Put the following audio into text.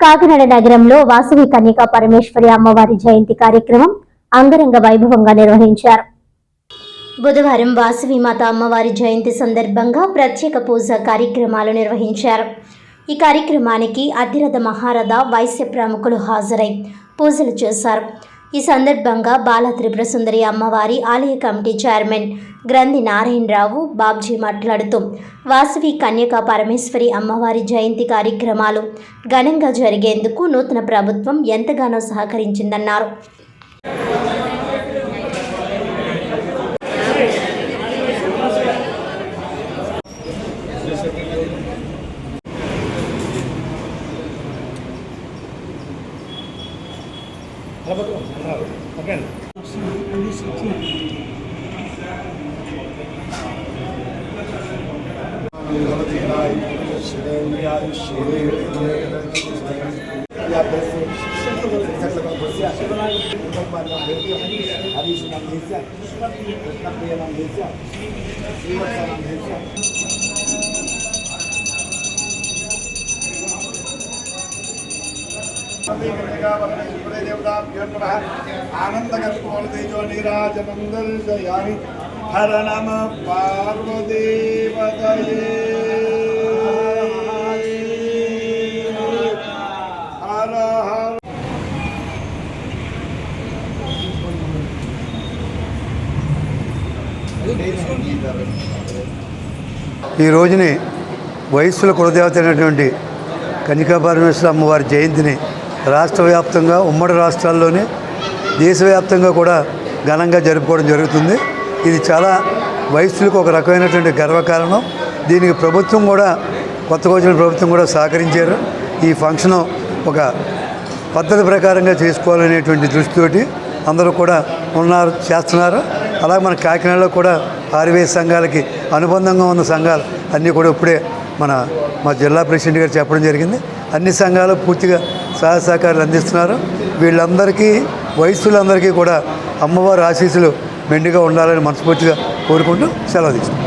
కాకినాడ నగరంలో వాసవి కన్యకా పరమేశ్వరి అమ్మవారి జయంతి కార్యక్రమం అంగరంగ వైభవంగా నిర్వహించారు. బుధవారం వాసవి మాత అమ్మవారి జయంతి సందర్భంగా ప్రత్యేక పూజ కార్యక్రమాలు నిర్వహించారు. ఈ కార్యక్రమానికి అతిరథ మహారథ వైశ్య ప్రముఖులు హాజరై పూజలు చేశారు. ఈ సందర్భంగా బాల త్రిపుర సుందరి అమ్మవారి ఆలయ కమిటీ చైర్మన్ గ్రంథి నారాయణరావు బాబ్జీ మాట్లాడుతూ వాసవి కన్యకా పరమేశ్వరి అమ్మవారి జయంతి కార్యక్రమాలు ఘనంగా జరిగేందుకు నూతన ప్రభుత్వం ఎంతగానో సహకరించిందన్నారు. ఆనందకర్పూర్తేజో నీరాజనం దర్శయామి హర నమ పార్వదేవతయే హర హర ఈ రోజుని వయస్సుల కులదేవత అయినటువంటి కన్యకాపరమేశ్వర అమ్మవారి జయంతిని రాష్ట్ర వ్యాప్తంగా ఉమ్మడి రాష్ట్రాల్లోనే దేశవ్యాప్తంగా కూడా ఘనంగా జరుపుకోవడం జరుగుతుంది. ఇది చాలా వయస్సులకు ఒక రకమైనటువంటి గర్వకారణం. దీనికి ప్రభుత్వం కూడా కొత్త వచ్చిన ప్రభుత్వం కూడా సహకరించారు. ఈ ఫంక్షన్ ఒక పద్ధతి ప్రకారంగా చేసుకోవాలనేటువంటి దృష్టితోటి అందరూ కూడా ఉన్నారు చేస్తున్నారు. అలాగే మన కాకినాడలో కూడా ఆర్వీఎస్ సంఘాలకి అనుబంధంగా ఉన్న సంఘాలు అన్నీ కూడా ఇప్పుడే మన మా జిల్లా ప్రెసిడెంట్ గారు చెప్పడం జరిగింది. అన్ని సంఘాలు పూర్తిగా సహాయ సహకారాలు అందిస్తున్నారు. వీళ్ళందరికీ వయస్సులందరికీ కూడా అమ్మవారి ఆశీస్సులు మెండుగా ఉండాలని మనస్ఫూర్తిగా కోరుకుంటూ సెలవు తీసుకుంటాం